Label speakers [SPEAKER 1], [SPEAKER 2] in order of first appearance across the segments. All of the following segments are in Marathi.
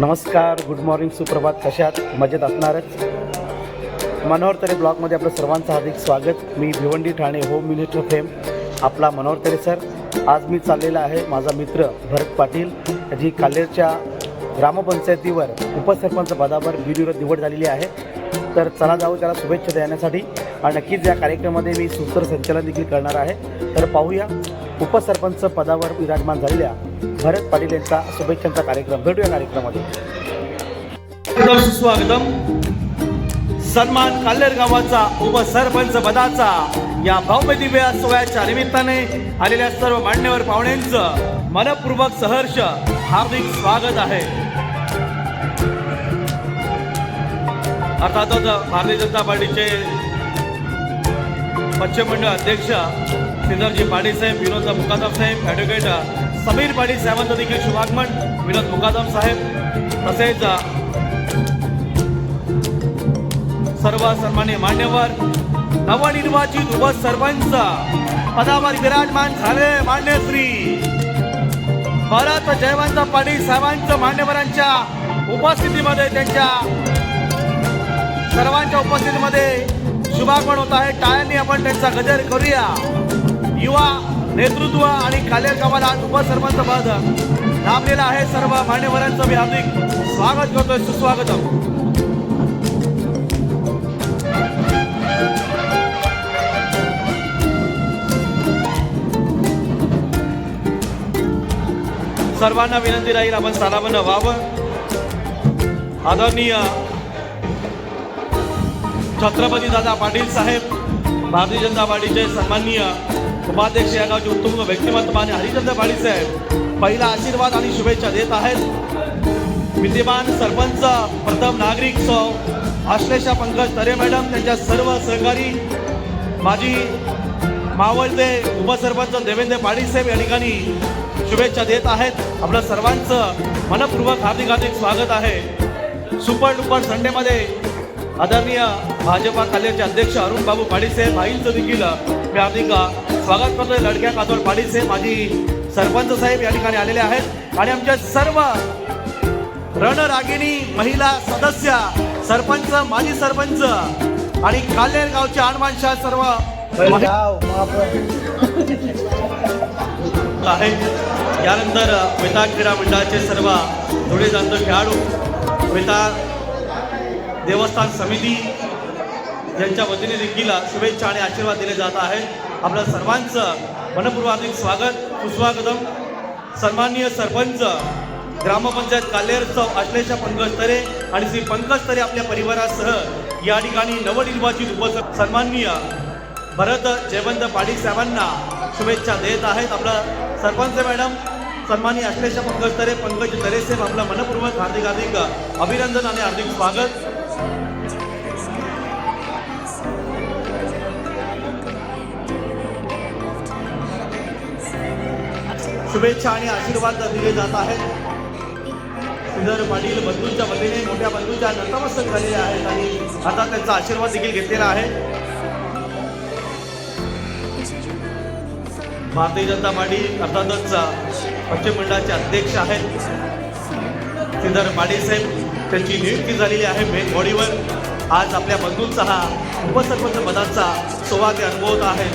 [SPEAKER 1] नमस्कार गुड मॉर्निंग सुप्रभात. कशात मजेत असणारच. मनोहर तरे ब्लॉगमध्ये आपलं सर्वांचं हार्दिक स्वागत. मी Bhiwandi Thane Home Minister fame आपला मनोहर तरे सर. आज मी चाललेला आहे माझा मित्र भरत पाटील जी कालेरच्या ग्रामपंचायतीवर उपसरपंच पदावर बिनविरोध निवड झालेली आहे. तर चला जाऊ त्याला शुभेच्छा देण्यासाठी. आणि नक्कीच या कार्यक्रमामध्ये मी सूत्र संचालन देखील करणार आहे. तर पाहूया. उपसरपंच पदावर विराजमान झालेल्या भरत पाटील यांचा शुभेच्छांचा कार्यक्रम. भेटूया कार्यक्रमामध्ये.
[SPEAKER 2] स्वागतम. सन्मान काल्लेर गावाचा उपसरपंच पदाचा या भव्य दिव्य सोहळ्याच्या निमित्ताने आलेल्या सर्व मान्यवर पाहुण्यांचं मनपूर्वक सहर्ष हार्दिक स्वागत आहे. अर्थातच भारतीय जनता पार्टीचे पश्चिम मंडळ अध्यक्ष सिद्धरजी पाटीलसाहेब विनोद मुकादम साहेब ॲडव्होकेट समीर पाटील साहेबांचं देखील शुभागमन विनोद मुकादम साहेब तसेच सर्व सन्मान्य मान्यवर नवनिर्वाचित उपसरपंच पदावर विराजमान झाले मान्य श्री भरत जयवंत पाटील साहेबांचं मान्यवरांच्या उपस्थितीमध्ये त्यांच्या सर्वांच्या उपस्थितीमध्ये शुभागमन होत आहे. टाळ्यांनी आपण त्यांचा गजर करूया. युवा नेतृत्व आणि कालेर गावाला आज उपसरपंच पद लाभलेलं आहे सर्व मान्यवरांचं मी हार्दिक स्वागत करतोय. सुस्वागतम. सर्वांना विनंती राहील आपण स्थानापन्न व्हावं. आदरणीय छत्रपती दादा पाटील साहेब भारतीय जनता पार्टीचे सन्माननीय उपाध्यक्ष या गावचे उत्तुंग व्यक्तिमत्व आणि हरिचंद्र पाटील साहेब पहिला आशीर्वाद आणि शुभेच्छा देत आहेत. विद्यमान सरपंच प्रथम नागरिक सौ आश्लेषा पंकज तरे मॅडम त्यांच्या सर्व सहकारी माजी मावळते उपसरपंच देवेंद्र पाटील साहेब या ठिकाणी शुभेच्छा देत आहेत. आपलं सर्वांचं मनपूर्वक हार्दिक हार्दिक स्वागत आहे. सुपर डुपर संडेमध्ये आदरणीय भाजपा कालेचे अध्यक्ष अरुण बाबू पाटील साहेब आईंचं देखील मी हार्दिक स्वागत करतोय. लडक्या कातोर पाटील साहेब माजी सरपंच साहेब या ठिकाणी आलेले आहेत. आणि आमच्या सर्व रणरागिणी महिला सदस्य सरपंच माजी सरपंच आणि कालेर गावचे आणमानशा सर्व आहे. यानंतर वेता क्रीडा मंडळाचे सर्व धुळे जाणतो खेळाडू. वेता देवस्थान समिती यांच्या वतीने देखील शुभेच्छा आणि आशीर्वाद दिले जात आहेत. आपल्या सर्वांचं मनपूर्वाधिक स्वागत सुस्वागतम. सन्माननीय सरपंच ग्रामपंचायत कालेर चौ आश्लेषा पंकज तरे आणि श्री पंकज तरे आपल्या परिवारासह या ठिकाणी नवनिर्वाचित उप सन्माननीय भरत जयवंत पाटील साहेबांना शुभेच्छा देत आहेत. आपला सरपंच मॅडम सन्मानी अश्लेषा पंकज तरे पंकज तरे साहेब आपलं मनपूर्वक हार्दिक हार्दिक अभिनंदन आणि हार्दिक स्वागत. शुभेच्छा आणि आशीर्वाद दिले जात आहेत. सुंदर पाटील बंधूंच्या वतीने मोठ्या बंधूंच्या नतमस्तक झालेल्या आहेत आणि आता त्यांचा आशीर्वाद देखील घेतलेला आहे. भारतीय जनता पार्टी अर्थातच पश्चिम मंडळाचे अध्यक्ष आहेत. सिद्धर पाटील साहेब त्यांची नियुक्ती झालेली आहे. मेन बॉडीवर आज आपल्या बंधूंचा हा उपसरपंच पदाचा सोवा ते अनुभवत आहे.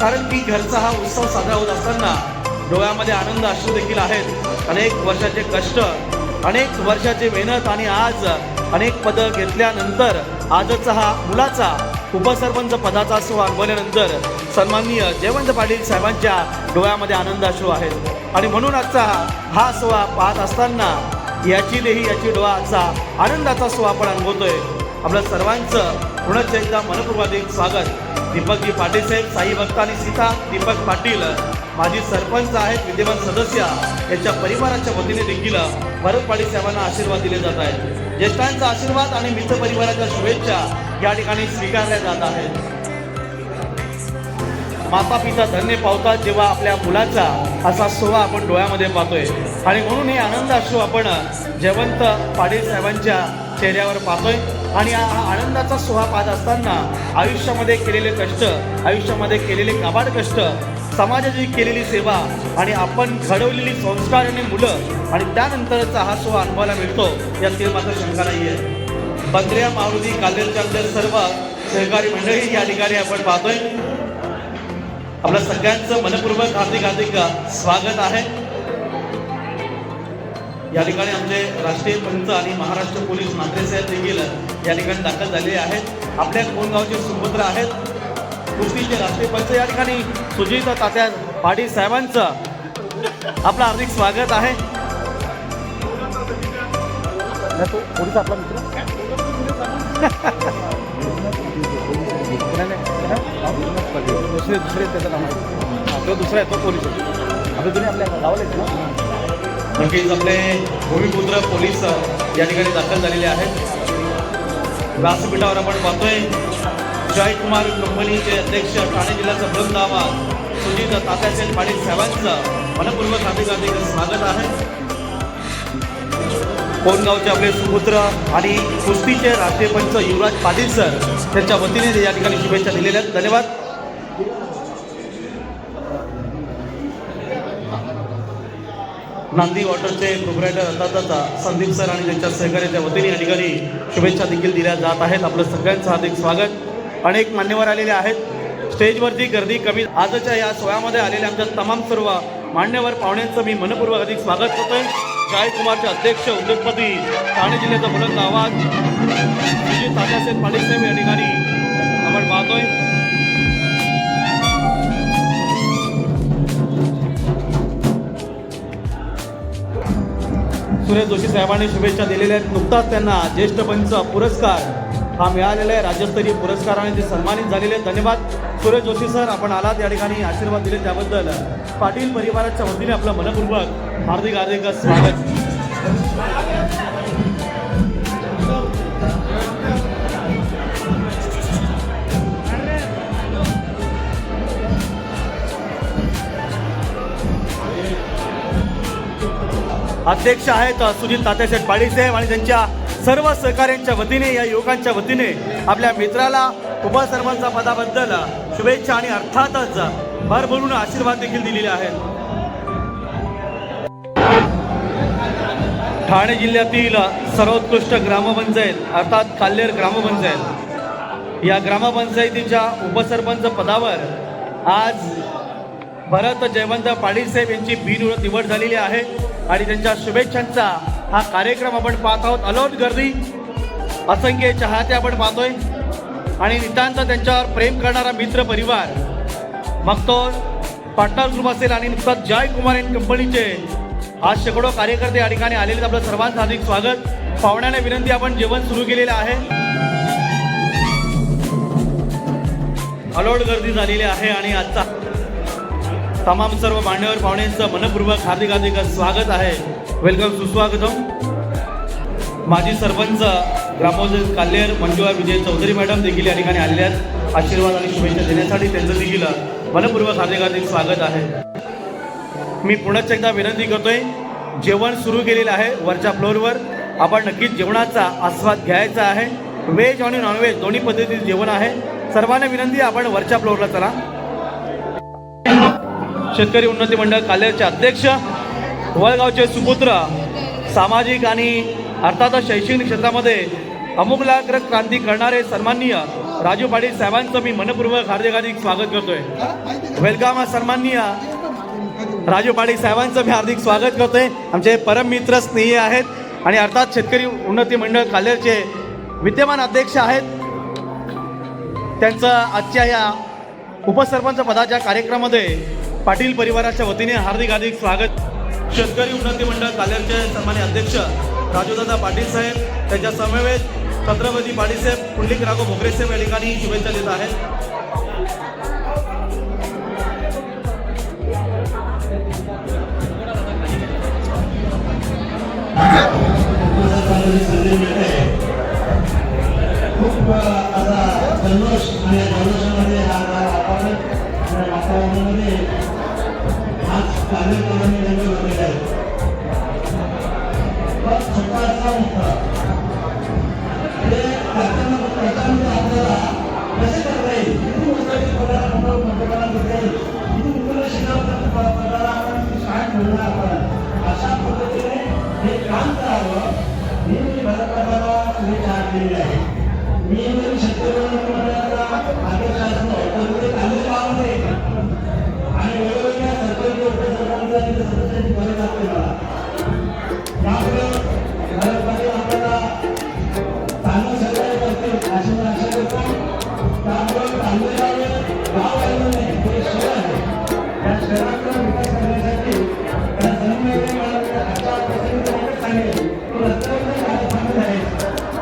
[SPEAKER 2] कारण की घरचा हा उत्सव साजरा होत असताना डोळ्यामध्ये आनंद अश्रू देखील आहेत. अनेक वर्षाचे कष्ट अनेक वर्षाचे मेहनत आणि आज अनेक पदं घेतल्यानंतर आजचा हा मुलाचा उपसरपंच पदाचा सोहळा अनुभवल्यानंतर सन्माननीय जयवंत पाटील साहेबांच्या डोळ्यामध्ये आनंद अश्रू आहेत. आणि म्हणून आजचा हा सोहळा पाहत असताना याची देही याची डोळा आजचा आनंदाचा सोहळा आपण अनुभवतोय. आपलं सर्वांचं पुनश्च एकदा मनपूर्वाधिक स्वागत. दीपकजी पाटील साहेब साई भक्त आणि सीता दीपक पाटील. माजी सरपंच आहेत विद्यमान सदस्य. यांच्या परिवाराच्या वतीने देखील भरत पाटील साहेबांना आशीर्वाद दिले जात आहेत. ज्येष्ठांचा आशीर्वाद आणि मित्र परिवाराच्या शुभेच्छा या ठिकाणी स्वीकारल्या जात आहेत. माता पिता धन्य पावतात जेव्हा आपल्या मुलाचा असा सोहळा आपण डोळ्यामध्ये पाहतोय. आणि म्हणून हे आनंद असो आपण जयवंत पाटील साहेबांच्या चेहऱ्यावर पाहतोय. आणि हा हा आनंदाचा सोहा पाहत असताना आयुष्यामध्ये केलेले कष्ट आयुष्यामध्ये केलेले काबाड कष्ट समाजाची केलेली सेवा आणि आपण घडवलेली संस्कार आणि मुलं आणि त्यानंतरचा हा सोहा अनुभवायला मिळतो. यात मात्र शंका नाही आहे बंद्रिया मारुती कालेरच्या सर्व सहकारी मंडळी या ठिकाणी आपण पाहतोय. आपल्या सगळ्यांचं मनपूर्वक हार्दिक हार्दिक स्वागत आहे. या ठिकाणी आमचे राष्ट्रीय पंच आणि महाराष्ट्र पोलीस मंत्री साहेब देखील या ठिकाणी दाखल झालेले आहेत. आपल्या कोणगावचे सुपुत्र आहेत. कुस्तीचे राष्ट्रीय पंच या ठिकाणी सुजिता तात्या पाटील साहेबांचं आपलं हार्दिक स्वागत आहे.
[SPEAKER 1] पोलीस आपला मित्र नाही, नाही, दुसरे दुसरे त्याचं नाव आहे तो दुसरा आहे तो पोलीस आता तुम्ही आपल्या लावलेत ना?
[SPEAKER 2] नक्कीच आपले भूमिपुत्र पोलीस या ठिकाणी दाखल झालेले आहेत. व्यासपीठावर आपण पाहतोय जयकुमार कंपनीचे अध्यक्ष ठाणे जिल्ह्याचा बृंद दावा सुजित तात्याचे पाटील साहेबांचं मनपूर्वक हार्दिक हार्दिक स्वागत आहे. कोणगावचे आपले सुपुत्र आणि कुस्तीचे राष्ट्रीय पंच युवराज पाटील सर त्यांच्या वतीने या ठिकाणी शुभेच्छा दिलेल्या आहेत. धन्यवाद. नांदी वॉटरचे प्रोपरायटर अर्थातच संदीप सर आणि त्यांच्या सहकार्याच्या वतीने या ठिकाणी शुभेच्छा देखील दिल्या जात आहेत. आपलं सगळ्यांचं हार्दिक स्वागत. अनेक मान्यवर आलेले आहेत. स्टेजवरती गर्दी कमी. आजच्या या सोहळ्यामध्ये आलेल्या आमच्या तमाम सर्व मान्यवर पाहुण्यांचं मी मनपूर्वक अधिक स्वागत करतोय. जयकुमारचे अध्यक्ष उद्योगपती ठाणे जिल्ह्याचा बुलंद आवाज सुजित तात्यासेन पाटील साहेब या ठिकाणी आपण पाहतोय. सुरेश जोशी साहेबांनी शुभेच्छा दिलेल्या आहेत. नुकताच त्यांना ज्येष्ठ पंच पुरस्कार हा मिळालेला आहे. राज्यस्तरीय पुरस्काराने ते सन्मानित झालेले आहेत. धन्यवाद. सुरेश जोशी सर आपण आलात या ठिकाणी. आशीर्वाद दिले त्याबद्दल. पाटील परिवाराच्या वतीने आपलं मनपूर्वक हार्दिक हार्दिक स्वागत. अध्यक्ष आहेत सुजित तात्यासाहेब पाडीसाहेब आणि त्यांच्या सर्व सहकाऱ्यांच्या वतीने या युवकांच्या वतीने आपल्या मित्राला उपसरपंच पदाबद्दल शुभेच्छा आणि अर्थातच भरभरून आशीर्वाद देखील दिलेले आहेत. ठाणे जिल्ह्यातील सर्वोत्कृष्ट ग्रामपंचायत अर्थात काल्हेर ग्रामपंचायत. या ग्रामपंचायतीच्या उपसरपंच पदावर आज भरत जयवंत पाटील साहेब यांची बिनविरोध निवड झालेली आहे. आणि त्यांच्या शुभेच्छांचा हा कार्यक्रम आपण पाहत आहोत. अलोट गर्दी असंख्य चाहते आपण पाहतोय. आणि नितांत त्यांच्यावर प्रेम करणारा मित्र परिवार. मग तो पार्टनर ग्रुप असेल आणि नुकताच जय कुमार अँड कंपनीचे आज शेकडो कार्यकर्ते या ठिकाणी आलेले आपलं सर्वांचं हार्दिक स्वागत. पाहुण्याने विनंती आपण जेवण सुरू केलेलं आहे. अलोट गर्दी झालेली आहे आणि आजचा तमाम सर्व मान्यवर पाहुण्यांचं मनपूर्वक हार्दिक हार्दिक स्वागत आहे. वेलकम सुस्वागतम. माजी सरपंच ग्रामोदय काल्हेर मंजुळा विजय चौधरी मॅडम देखील या ठिकाणी आलेल्या आहेत. आशीर्वाद आणि शुभेच्छा देण्यासाठी त्यांचं देखील मनपूर्वक हार्दिक हार्दिक स्वागत आहे. मी पुनश्च एकदा विनंती करतोय जेवण सुरू केलेलं आहे वरच्या फ्लोअरवर. आपण नक्कीच जेवणाचा आस्वाद घ्यायचा आहे. व्हेज आणि नॉनव्हेज दोन्ही पद्धतीचं जेवण आहे. सर्वांना विनंती आपण वरच्या फ्लोअरला चला. शेतकरी उन्नती मंडळ कालेरचे अध्यक्ष वळगावचे सुपुत्र सामाजिक आणि अर्थातच शैक्षणिक क्षेत्रामध्ये अमुकलाग्र क्रांती करणारे सन्माननीय राजू पाटील साहेबांचं मी मनपूर्वक हार्दिक हार्दिक स्वागत करतोय. वेलकम सन्माननीय राजू पाटील साहेबांचं मी हार्दिक स्वागत करतोय. आमचे परम मित्र स्नेही आहेत आणि अर्थात शेतकरी उन्नती मंडळ कालेरचे विद्यमान अध्यक्ष आहेत. त्यांचं आजच्या या उपसरपंच पदाच्या कार्यक्रमामध्ये पाटील परिवाराच्या वतीने हार्दिक हार्दिक स्वागत. शेतकरी उन्नती मंडळ कालेरचे सन्मान्य अध्यक्ष राजूदादा पाटील साहेब त्यांच्या समवेत छत्रपती पाटील साहेब पुंडलिक राघव भोगरे साहेब या ठिकाणी शुभेच्छा देत आहेत.
[SPEAKER 3] खूप आता जल्लोष आणि जल्लोषामध्ये हा वातावरणामध्ये
[SPEAKER 4] I'm gonna go.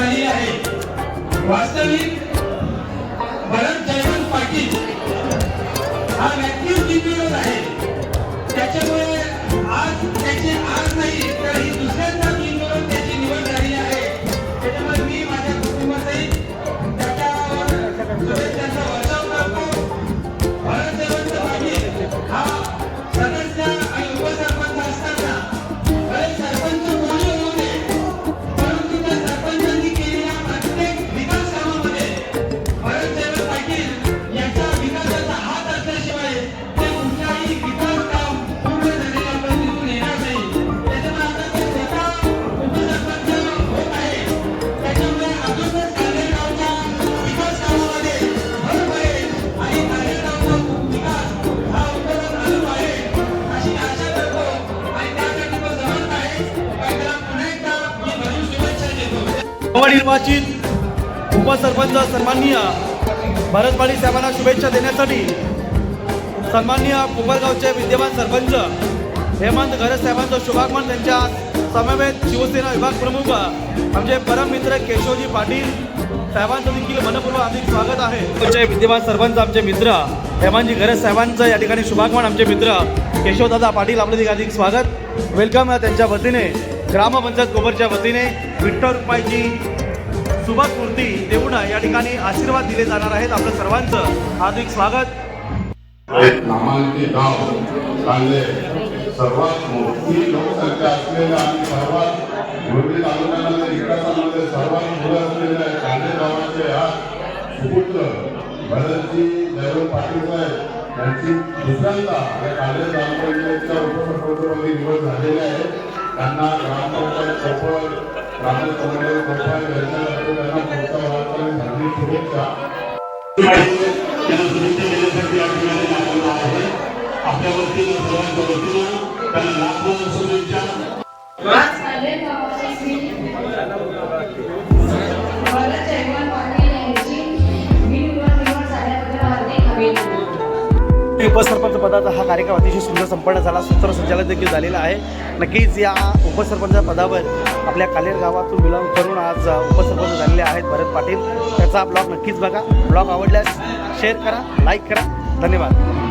[SPEAKER 4] झाली आहे. वास्तविक भरत जयवंत पाटील हा व्यक्ती आहे. त्याच्यामुळे आज त्याचे
[SPEAKER 2] नवनिर्वाचित उपसरपंच सन्माननीय भरतवाडी साहेबांना शुभेच्छा देण्यासाठी सन्माननीय कुंभरगावचे विद्यमान सरपंच हेमंत घरत साहेबांचं शुभागमन त्यांच्या समवेत शिवसेना विभाग प्रमुख आमचे परममित्र केशवजी पाटील साहेबांचं देखील मनपूर्वक हार्दिक स्वागत आहे. आमचे विद्यमान सरपंच आमचे मित्र हेमंतजी घरत साहेबांचं या ठिकाणी शुभागमन आमचे मित्र केशवदादा पाटील आपलं देखील हार्दिक स्वागत. वेलकम त्यांच्या वतीने ग्रामपंचायत गोबरच्या वतीने विठ्ठल रुपयाची सुभाष मूर्ती देऊन या ठिकाणी आशीर्वाद दिले जाणार आहेत. आपलं सर्वांचं हार्दिक स्वागत.
[SPEAKER 5] एक नामांकित गाव कांदे सर्वात मोठी लोकसंख्या असलेलं आणि सर्वात मुरबी तालुक्यामध्ये विकासामध्ये सर्वात पुढे असलेल्या आज सुपुत्र भरतजी जयवंत पाटील साहेब यांची दुसऱ्यांदा या कांदे ग्रामपंचायतच्या उपसरपंचपदी निवड झालेली आहे. त्यांना ग्रामपंचायत कोपळ ग्रामपंचायत कोपळ यांच्यातर्फे त्यांना पुढच्या वाटचाली झाली शुभेच्छा.
[SPEAKER 3] त्यांना शुभेच्छा देण्यासाठी या ठिकाणी आपण आहे आपल्या वतीनं सर्वांच्या वतीनं त्यांना लाख लाख शुभेच्छा
[SPEAKER 1] उपसरपंच पदाचा हा कार्यक्रम अतिशय सुंदर संपन्न झाला. सूत्रसंचालन देखील झालेला आहे. नक्कीच या उपसरपंच पदावर आपल्या कालेर गावातून बिलॉंग करून आज उपसरपंच झालेले आहेत भरत पाटील. त्याचा ब्लॉग नक्कीच बघा. ब्लॉग आवडल्यास शेअर करा लाईक करा. धन्यवाद.